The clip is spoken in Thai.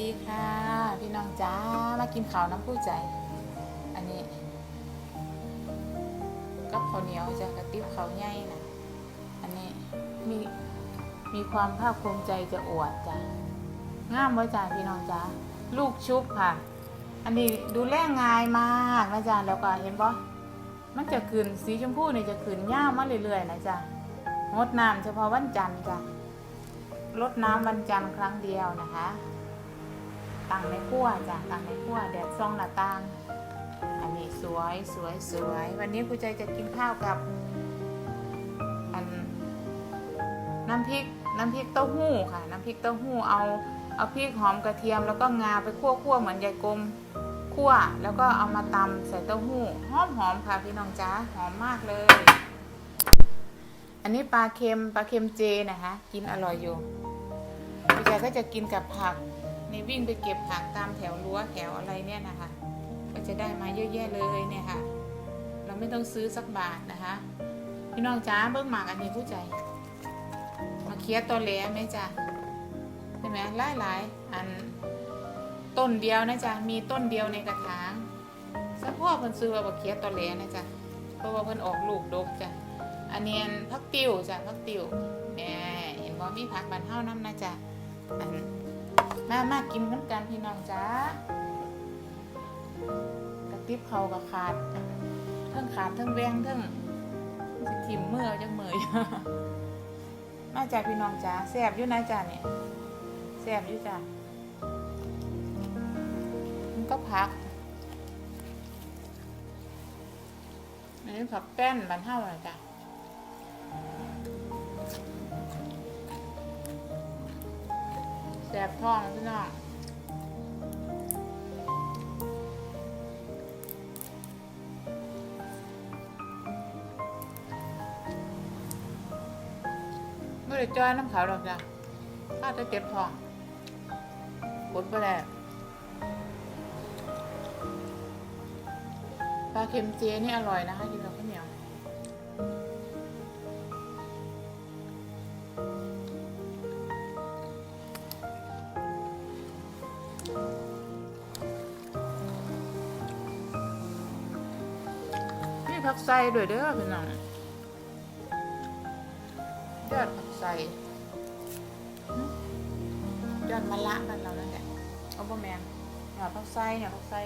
ดีค่ะพี่น้องจ้ามากินข้าวน้ำผู้ใจ อันนี้ก็ข้าวเหนียวจ้ะกระติบข้าวใหญ่นะอันนี้มีมีความภาคภูมิใจจะอวดจ้ะงามว่าจ้าพี่น้องจ้าลูกชุบค่ะ อันนี้ดูแลง่ายมากนะจ๊ะแล้วก็เห็นปะมันจะขึ้นสีชมพูนี่จะขึ้นย่ามาเรื่อยๆนะจ๊ะงดน้ำเฉพาะวันจันทร์จ้ะลดน้ำวันจันทร์ครั้งเดียวนะคะ ตั้งในขั้วจ้ะตั้งในขั้วแดดซ่องหน้าต่างอันนี้สวยสวยสวยวันนี้ครูใจจะกินข้าวกับ อันน้ำพริกน้ำพริกเต้าหู้ค่ะ น้ำพริกเต้าหู้เอาเอาพริกหอมกระเทียมแล้วก็งาไปคั่วคั่วเหมือนยายกลมคั่วแล้วก็เอามาตำใส่เต้าหู้หอมหอมค่ะพี่น้องจ้าหอมมากเลย อันนี้ปลาเค็มปลาเค็มเจนะคะ กินอร่อยอยู่พี่ชายก็จะกินกับผัก นี่วิ่งไปเก็บผักตามแถวรั้วแถวอะไรเนี่ยนะคะ ก็จะได้มาเยอะแยะเลยเนี่ยค่ะ เราไม่ต้องซื้อสักบาทนะคะ พี่น้องจ้าเบิ้งหมากอันนี้ผู้ใจ มาเคี้ยตัวแหลไหมจ๊ะใช่ไหมหลายหลายๆอันต้นเดียวนะจ๊ะมีต้นเดียวในกระถางสักพ่อเพิ่นซื้อว่าบักเคี้ยตัวแหลนะจ๊ะเพราะว่าเพิ่นออกลูกดกจ้ะอันนี้อันพักติวจ้ะพักติวแหม่เห็นว่ามีผักบานเฮาน้ำนะจ๊ะอัน มามากินน้ำกันพี่น้องจ้ากระติบเขากับขาดทั้งขาดทั้งแวงทั้งสิทิมเมื่อจังเมยมาจากพี่น้องจ้าแซ่บอยู่นะจ้าเนี่ยแซ่บอยู่จ้ามันก็พักอันนี้ผักแป้นบันเท่าเลยจ้ะ แซ่บท้องพี่น้องไม่ได้จ้อยน้ำขาวหรอกจ้ะข้าจะเจ็บท้องปวดไปแล้วปลาเค็มเจนี่อร่อยนะคะกินกับข้าวเหนียว ผักใส่ด้วยเด้อพี่น้องยอดผักใส่หึยอดมะละกันเรานั่นแหละเอาบ่แมนยอดผักใส่เนี่ยผักใส่